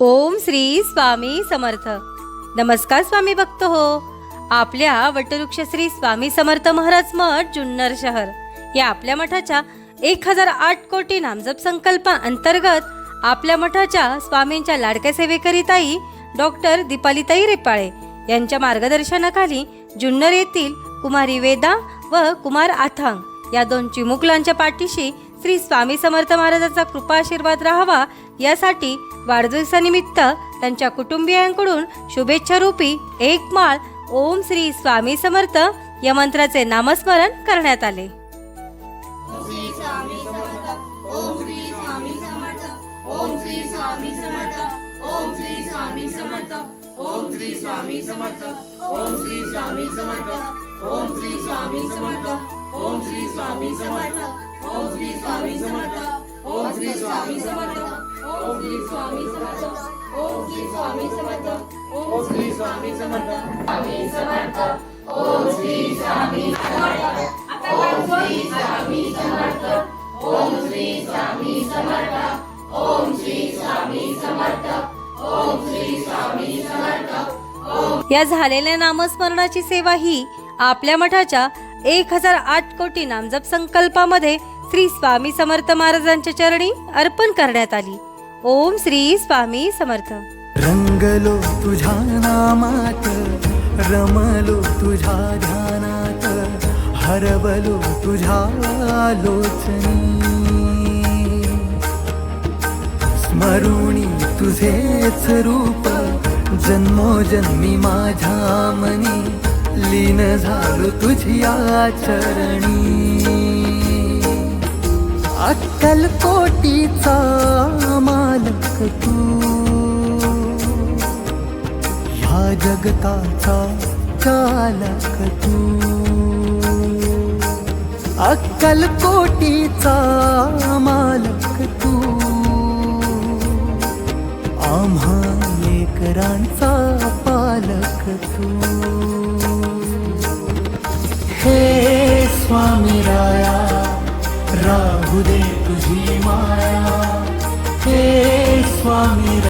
ओम श्री स्वामी समर्थ. नमस्कार स्वामी भक्त हो. आपल्या वटवृक्ष श्री स्वामी समर्थ महाराज मठ जुन्नर शहर. या आपल्या मठाच्या एक हजार आठ कोटी नामजप संकल्प अंतर्गत आपल्या मठाच्या स्वामींच्या लाडक्या सेवेकरिताई डॉक्टर दीपालीताई रेपाळे यांच्या मार्गदर्शनाखाली जुन्नर येथील कुमारी वेदा व कुमार आथांग या दोन चिमुकलांच्या पाठीशी श्री स्वामी समर्थ महाराजाचा कृपा आशीर्वाद राहावा यासाठी वाढदिवसानिमित्त त्यांच्या कुटुंबियांकडून शुभेच्छा रूपी एक माळ ओम श्री स्वामी समर्थ या मंत्राचे नामस्मरण करण्यात आले या झालेल्या नामस्मरणाची सेवा ही आपल्या मठाच्या एक हजार आठ कोटी नामजप संकल्पामध्ये श्री स्वामी समर्थ महाराजांच्या चरणी अर्पण करण्यात आली. ओम श्री स्वामी समर्थ. रंगलो तुझ्या नामात रमलो तुझ्या ध्यानात हरवलो तुझ्या लोचनी स्मरुणी तुझेच रूप जन्मोजन्मी माझ्या मनी लीन झालो तुझ्या चरणी अक्कल कोटीचा मालक तू. ह्या जगताचा चालक तू. अक्कल कोटीचा मालक तू. आम्हा लेकरांचा पालक तू. हे स्वामी राया राहू दे तुझी माया. हे स्वामी